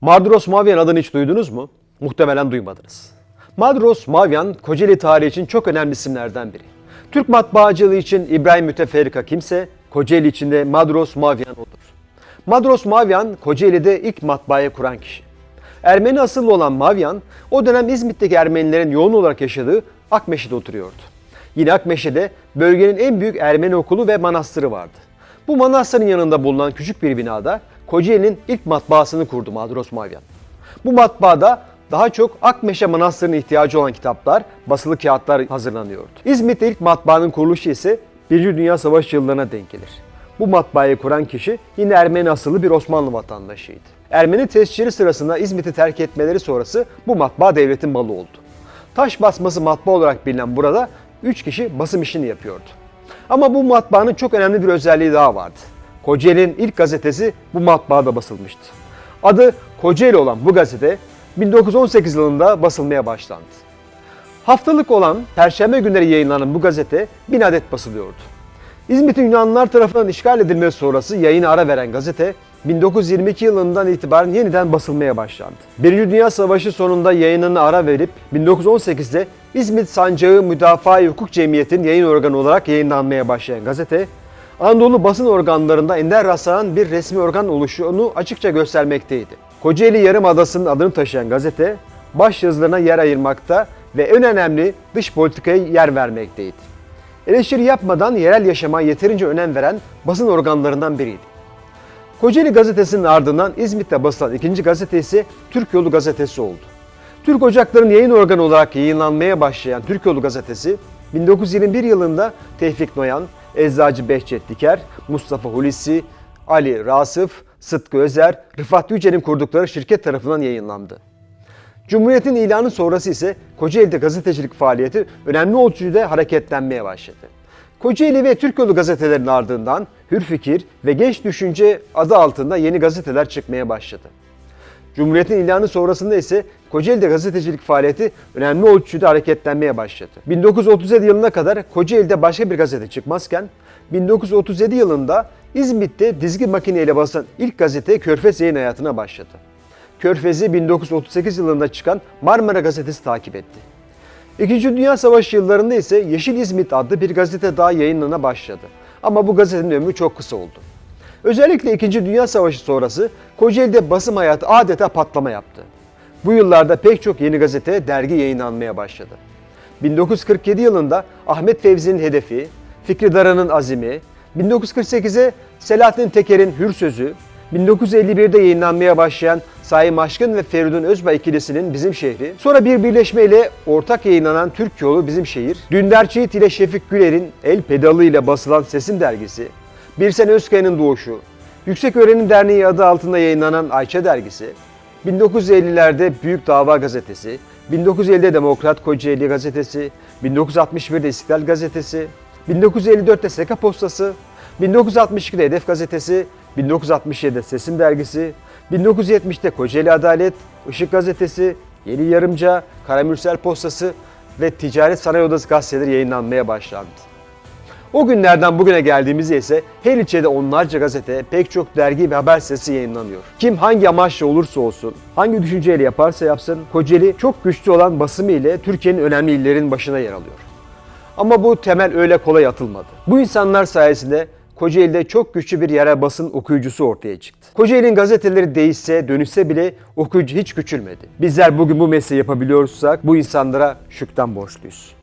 Madros Mavyan adını hiç duydunuz mu? Muhtemelen duymadınız. Madros Mavyan, Kocaeli tarihi için çok önemli isimlerden biri. Türk matbaacılığı için İbrahim Müteferrika kimse, Kocaeli için de Madros Mavyan odur. Madros Mavyan, Kocaeli'de ilk matbaayı kuran kişi. Ermeni asıllı olan Mavyan, o dönem İzmit'teki Ermenilerin yoğun olarak yaşadığı Akmeşe'de oturuyordu. Yine Akmeşe'de bölgenin en büyük Ermeni okulu ve manastırı vardı. Bu manastırın yanında bulunan küçük bir binada Kocaeli'nin ilk matbaasını kurdu Madros Mavyan. Bu matbaada daha çok Akmeşe Manastırı'na ihtiyacı olan kitaplar, basılı kağıtlar hazırlanıyordu. İzmit'te ilk matbaanın kuruluşu ise Birinci Dünya Savaşı yıllarına denk gelir. Bu matbaayı kuran kişi yine Ermeni asıllı bir Osmanlı vatandaşıydı. Ermeni tescili sırasında İzmit'i terk etmeleri sonrası bu matbaa devletin malı oldu. Taş basması matbaa olarak bilinen burada 3 kişi basım işini yapıyordu. Ama bu matbaanın çok önemli bir özelliği daha vardı. Kocaeli'nin ilk gazetesi bu matbaada basılmıştı. Adı Kocaeli olan bu gazete 1918 yılında basılmaya başlandı. Haftalık olan Perşembe günleri yayınlanan bu gazete 1000 adet basılıyordu. İzmit'in Yunanlılar tarafından işgal edilmesi sonrası yayına ara veren gazete 1922 yılından itibaren yeniden basılmaya başlandı. Birinci Dünya Savaşı sonunda yayınını ara verip 1918'de İzmit Sancağı Müdafaa Hukuk Cemiyeti'nin yayın organı olarak yayınlanmaya başlayan gazete, Anadolu basın organlarında ender rastlanan bir resmi organ oluşunu açıkça göstermekteydi. Kocaeli Yarımadası'nın adını taşıyan gazete, baş yazılarına yer ayırmakta ve en önemli dış politikaya yer vermekteydi. Eleştiri yapmadan yerel yaşama yeterince önem veren basın organlarından biriydi. Kocaeli gazetesinin ardından İzmit'te basılan ikinci gazete ise Türk Yolu gazetesi oldu. Türk Ocakları'nın yayın organı olarak yayınlanmaya başlayan Türk Yolu gazetesi 1921 yılında Tevfik Noyan, Eczacı Behçet Diker, Mustafa Hulusi, Ali Rasıf, Sıtkı Özer, Rıfat Yücel'in kurdukları şirket tarafından yayınlandı. Cumhuriyet'in ilanı sonrası ise Kocaeli'de gazetecilik faaliyeti önemli ölçüde hareketlenmeye başladı. Kocaeli ve Türk Yolu gazetelerinin ardından Hürfikir ve Genç Düşünce adı altında yeni gazeteler çıkmaya başladı. Cumhuriyet'in ilanı sonrasında ise Kocaeli'de gazetecilik faaliyeti önemli ölçüde hareketlenmeye başladı. 1937 yılına kadar Kocaeli'de başka bir gazete çıkmazken 1937 yılında İzmit'te dizgi makineyle basılan ilk gazete Körfez yayın hayatına başladı. Körfez'i 1938 yılında çıkan Marmara Gazetesi takip etti. İkinci Dünya Savaşı yıllarında ise Yeşil İzmit adlı bir gazete daha yayınlana başladı. Ama bu gazetenin ömrü çok kısa oldu. Özellikle İkinci Dünya Savaşı sonrası Kocaeli'de basım hayatı adeta patlama yaptı. Bu yıllarda pek çok yeni gazete, dergi yayınlanmaya başladı. 1947 yılında Ahmet Fevzi'nin hedefi, Fikri Daran'ın azimi, 1948'e Selahattin Teker'in Hür Sözü, 1951'de yayınlanmaya başlayan Saim Aşkın ve Feridun Özbay ikilisinin Bizim Şehri, sonra bir birleşmeyle ortak yayınlanan Türk Yolu Bizim Şehir, Dündar Çiğit ile Şefik Güler'in El Pedalı ile basılan Sesim dergisi, Birsen Özkaya'nın Doğuşu, Yüksek Öğrenim Derneği adı altında yayınlanan Ayça dergisi, 1950'lerde Büyük Dava Gazetesi, 1950'de Demokrat Kocaeli Gazetesi, 1961'de İstiklal Gazetesi, 1954'te Seka Postası, 1962'de Hedef Gazetesi, 1967'de Sesim Dergisi, 1970'te Kocaeli Adalet, Işık Gazetesi, Yeni Yarımca, Karamürsel Postası ve Ticaret Sanayi Odası gazeteleri yayınlanmaya başlandı. O günlerden bugüne geldiğimizde ise her ilçede onlarca gazete, pek çok dergi ve haber sitesi yayınlanıyor. Kim hangi amaçla olursa olsun, hangi düşünceyle yaparsa yapsın, Kocaeli çok güçlü olan basımı ile Türkiye'nin önemli illerinin başına yer alıyor. Ama bu temel öyle kolay atılmadı. Bu insanlar sayesinde Kocaeli'de çok güçlü bir yerel basın okuyucusu ortaya çıktı. Kocaeli'nin gazeteleri değişse, dönüşse bile okuyucu hiç küçülmedi. Bizler bugün bu mesleği yapabiliyorsak bu insanlara şükran borçluyuz.